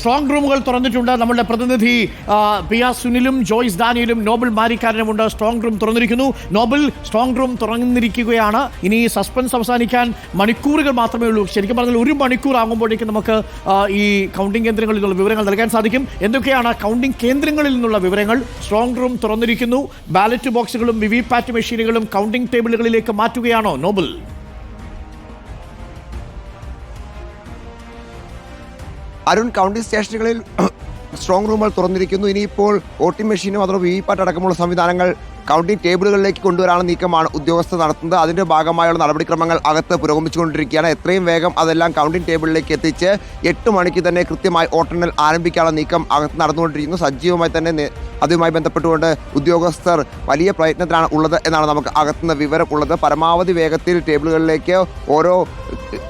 Strong റൂമുകൾ തുറന്നിട്ടുണ്ട്. നമ്മുടെ പ്രതിനിധി പി ആർ സുനിലും ജോയ്സ് ദാനിയിലും നോബൽ മാരിക്കാരനുമുണ്ട് സ്ട്രോങ് റൂം തുറന്നിരിക്കുന്നു. നോബൽ സ്ട്രോങ് റൂം തുറന്നിരിക്കുകയാണ്. ഇനി സസ്പെൻസ് അവസാനിക്കാൻ മണിക്കൂറുകൾ മാത്രമേ ഉള്ളൂ. ശരിക്കും പറഞ്ഞാൽ ഒരു മണിക്കൂർ ആകുമ്പോഴേക്കും നമുക്ക് ഈ കൗണ്ടിംഗ് കേന്ദ്രങ്ങളിൽ നിന്നുള്ള വിവരങ്ങൾ നൽകാൻ സാധിക്കും. എന്തൊക്കെയാണ് കൗണ്ടിംഗ് കേന്ദ്രങ്ങളിൽ നിന്നുള്ള വിവരങ്ങൾ? സ്ട്രോങ് റൂം തുറന്നിരിക്കുന്നു. ബാലറ്റ് ബോക്സുകളും വി വി പാറ്റ് മെഷീനുകളും കൗണ്ടിംഗ് ടേബിളുകളിലേക്ക് മാറ്റുകയാണോ? നോബൽ അരുൺ കൗണ്ടി സ്റ്റേഷനുകളിൽ സ്ട്രോങ് റൂമുകൾ തുറന്നിരിക്കുന്നു. ഇനിയിപ്പോൾ വോട്ടിംഗ് മെഷീനും അതോ വി വി പാറ്റ് അടക്കമുള്ള സംവിധാനങ്ങൾ കൗണ്ടി ടേബിളുകളിലേക്ക് കൊണ്ടുവരാനുള്ള നീക്കമാണ് ഉദ്യോഗസ്ഥർ നടത്തുന്നത്. അതിന്റെ ഭാഗമായുള്ള നടപടിക്രമങ്ങൾ അകത്ത് പുരോഗമിച്ചുകൊണ്ടിരിക്കുകയാണ്. എത്രയും വേഗം അതെല്ലാം കൗണ്ടിംഗ് ടേബിളിലേക്ക് എത്തിച്ച് എട്ട് മണിക്ക് തന്നെ കൃത്യമായി വോട്ടെണ്ണൽ ആരംഭിക്കാനുള്ള നീക്കം അകത്ത് നടന്നുകൊണ്ടിരിക്കുന്നു. സജീവമായി തന്നെ അതുമായി ബന്ധപ്പെട്ടുകൊണ്ട് ഉദ്യോഗസ്ഥർ വലിയ പ്രയത്നത്തിലാണ് ഉള്ളത് എന്നാണ് നമുക്ക് വിവരം ഉള്ളത്. പരമാവധി വേഗത്തിൽ ടേബിളുകളിലേക്ക് ഓരോ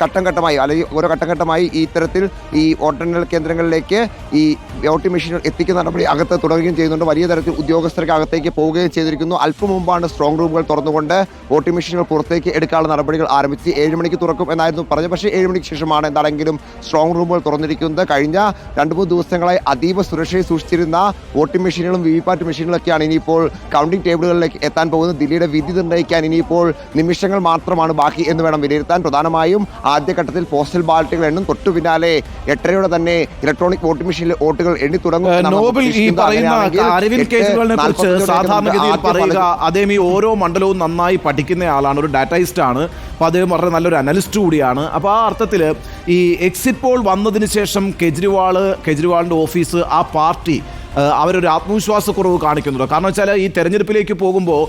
ഘട്ടം ഘട്ടമായി അല്ലെങ്കിൽ ഓരോ ഘട്ടം ഘട്ടമായി ഈ ഇത്തരത്തിൽ ഈ വോട്ടെണ്ണൽ കേന്ദ്രങ്ങളിലേക്ക് ഈ വോട്ടിംഗ് മെഷീനുകൾ എത്തിക്കുന്ന നടപടി അകത്ത് തുടരുകയും ചെയ്യുന്നുണ്ട്. വലിയ തരത്തിൽ ഉദ്യോഗസ്ഥർക്ക് അകത്തേക്ക് പോവുകയും ചെയ്തിരിക്കുന്നു. അല്പം മുമ്പാണ് സ്ട്രോങ് റൂമുകൾ തുറന്നുകൊണ്ട് വോട്ടിംഗ് മെഷീനുകൾ പുറത്തേക്ക് എടുക്കാനുള്ള നടപടികൾ ആരംഭിച്ച് ഏഴ് മണിക്ക് തുറക്കും എന്നായിരുന്നു പറഞ്ഞത്. പക്ഷേ ഏഴ് മണിക്ക് ശേഷമാണ് എന്താണെങ്കിലും സ്ട്രോങ് റൂമുകൾ തുറന്നിരിക്കുന്നത്. കഴിഞ്ഞ രണ്ട് മൂന്ന് ദിവസങ്ങളായി അതീവ സുരക്ഷയിൽ സൂക്ഷിച്ചിരുന്ന വോട്ടിംഗ് മെഷീനുകളും വി വി പാറ്റ് മെഷീനുകളൊക്കെയാണ് ഇനിയിപ്പോൾ കൗണ്ടിംഗ് ടേബിളുകളിലേക്ക് എത്താൻ പോകുന്നത്. ദില്ലിയുടെ വിധി നിർണയിക്കാൻ ഇനിയിപ്പോൾ നിമിഷങ്ങൾ മാത്രമാണ് ബാക്കി എന്ന് വേണം വിലയിരുത്താൻ. പ്രധാനമായും ആദ്യഘട്ടത്തിൽ പോസ്റ്റൽ ബാലറ്റുകൾ എണ്ണും. തൊട്ടു പിന്നാലെ എട്ടരയോടെ തന്നെ ഇലക്ട്രോണിക് വോട്ടിംഗ് മെഷീനിൽ വോട്ടുകൾ എണ്ണി തുടങ്ങും അദ്ദേഹം ഈ ഓരോ മണ്ഡലവും നന്നായി പഠിക്കുന്ന ആളാണ് ഒരു ഡാറ്റയിസ്റ്റ് ആണ്. അപ്പോൾ അദ്ദേഹം വളരെ നല്ലൊരു അനലിസ്റ്റ് കൂടിയാണ്. അപ്പോൾ ആ അർത്ഥത്തിൽ ഈ എക്സിറ്റ് പോൾ വന്നതിന് ശേഷം കെജ്രിവാൾ കെജ്രിവാളിന്റെ ഓഫീസ് ആ പാർട്ടി അവരൊരു ആത്മവിശ്വാസക്കുറവ് കാണിക്കുന്നുണ്ട്. കാരണം വെച്ചാൽ ഈ തെരഞ്ഞെടുപ്പിലേക്ക് പോകുമ്പോൾ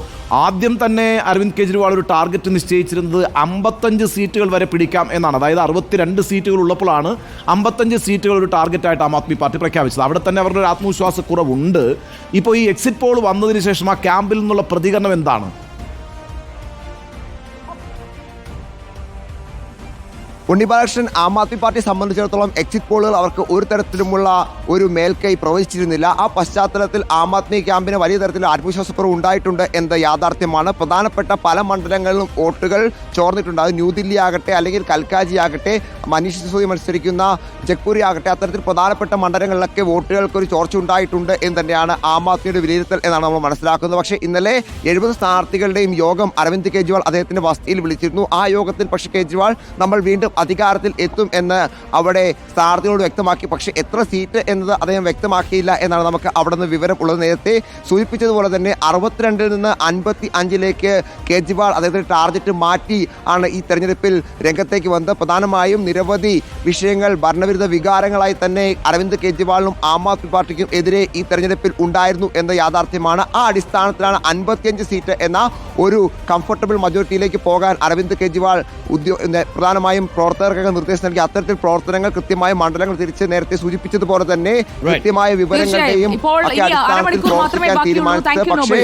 ആദ്യം തന്നെ അരവിന്ദ് കെജ്രിവാൾ ഒരു ടാർഗറ്റ് നിശ്ചയിച്ചിരുന്നത് അമ്പത്തഞ്ച് സീറ്റുകൾ വരെ പിടിക്കാം എന്നാണ്. അതായത് അറുപത്തിരണ്ട് സീറ്റുകൾ ഉള്ളപ്പോഴാണ് അമ്പത്തഞ്ച് സീറ്റുകൾ ഒരു ടാർഗറ്റായിട്ട് ആം ആദ്മി പാർട്ടി പ്രഖ്യാപിച്ചത്. അവിടെ തന്നെ അവരുടെ ഒരു ആത്മവിശ്വാസക്കുറവുണ്ട്. ഇപ്പോൾ ഈ എക്സിറ്റ് പോൾ വന്നതിന് ശേഷം ആ ക്യാമ്പിൽ നിന്നുള്ള പ്രതികരണം എന്താണ്? ഉണ്ണി ബാലകൃഷ്ണൻ ആം ആദ്മി പാർട്ടിയെ സംബന്ധിച്ചിടത്തോളം എക്സിറ്റ് പോളുകൾ അവർക്ക് ഒരു തരത്തിലുമുള്ള ഒരു മേൽക്കൈ പ്രവചിച്ചിരുന്നില്ല. ആ പശ്ചാത്തലത്തിൽ ആം ആദ്മി ക്യാമ്പിന് വലിയ തരത്തിൽ ആത്മവിശ്വാസക്കുറവ് ഉണ്ടായിട്ടുണ്ട് എന്ന യാഥാർത്ഥ്യമാണ്. പ്രധാനപ്പെട്ട പല മണ്ഡലങ്ങളിലും വോട്ടുകൾ ചോർന്നിട്ടുണ്ട്. അത് ന്യൂദില്ലി ആകട്ടെ അല്ലെങ്കിൽ കൽക്കാജി ആകട്ടെ മനീഷ് സിസോദി മത്സരിക്കുന്ന ജഗ്പൂരി ആകട്ടെ അത്തരത്തിൽ പ്രധാനപ്പെട്ട മണ്ഡലങ്ങളിലൊക്കെ വോട്ടുകൾക്ക് ഒരു ചോർച്ച ഉണ്ടായിട്ടുണ്ട് എന്ന് തന്നെയാണ് ആം ആദ്മിയുടെ വിലയിരുത്തൽ എന്നാണ് നമ്മൾ മനസ്സിലാക്കുന്നത്. പക്ഷേ ഇന്നലെ എഴുപത് സ്ഥാനാർത്ഥികളുടെയും യോഗം അരവിന്ദ് കെജ്രിവാൾ അദ്ദേഹത്തിന്റെ വസതിയിൽ വിളിച്ചിരുന്നു. ആ യോഗത്തിൽ പക്ഷേ കെജ്രിവാൾ നമ്മൾ വീണ്ടും അധികാരത്തിൽ എത്തും എന്ന് അവിടെ സ്ഥാനാർത്ഥികളോട് വ്യക്തമാക്കി. പക്ഷേ എത്ര സീറ്റ് എന്നത് അദ്ദേഹം വ്യക്തമാക്കിയില്ല എന്നാണ് നമുക്ക് അവിടെ നിന്ന് വിവരം ഉള്ളത്. നേരത്തെ സൂചിപ്പിച്ചതുപോലെ തന്നെ അറുപത്തിരണ്ടിൽ നിന്ന് അൻപത്തി അഞ്ചിലേക്ക് കേജ്രിവാൾ അദ്ദേഹത്തിന്റെ ടാർഗറ്റ് മാറ്റി ആണ് ഈ തെരഞ്ഞെടുപ്പിൽ രംഗത്തേക്ക് വന്നത്. പ്രധാനമായും നിരവധി വിഷയങ്ങൾ ഭരണവിരുദ്ധ വികാരങ്ങളായി തന്നെ അരവിന്ദ് കെജ്രിവാളിനും ആം ആദ്മി പാർട്ടിക്കും എതിരെ ഈ തെരഞ്ഞെടുപ്പിൽ ഉണ്ടായിരുന്നു എന്ന യാഥാർത്ഥ്യമാണ്. ആ അടിസ്ഥാനത്തിലാണ് അൻപത്തിയഞ്ച് സീറ്റ് എന്ന ഒരു കംഫർട്ടബിൾ മജോറിറ്റിയിലേക്ക് പോകാൻ അരവിന്ദ് കെജ്രിവാൾ ഉദ്യോ പ്രധാനമായും പ്രവർത്തകർക്കൊക്കെ നിർദ്ദേശം നൽകി അത്തരത്തിൽ പ്രവർത്തനങ്ങൾ കൃത്യമായ മണ്ഡലങ്ങൾ തിരിച്ച് നേരത്തെ സൂചിപ്പിച്ചതുപോലെ തന്നെ കൃത്യമായ വിവരങ്ങളുടെയും തീരുമാനിച്ചത്. പക്ഷേ.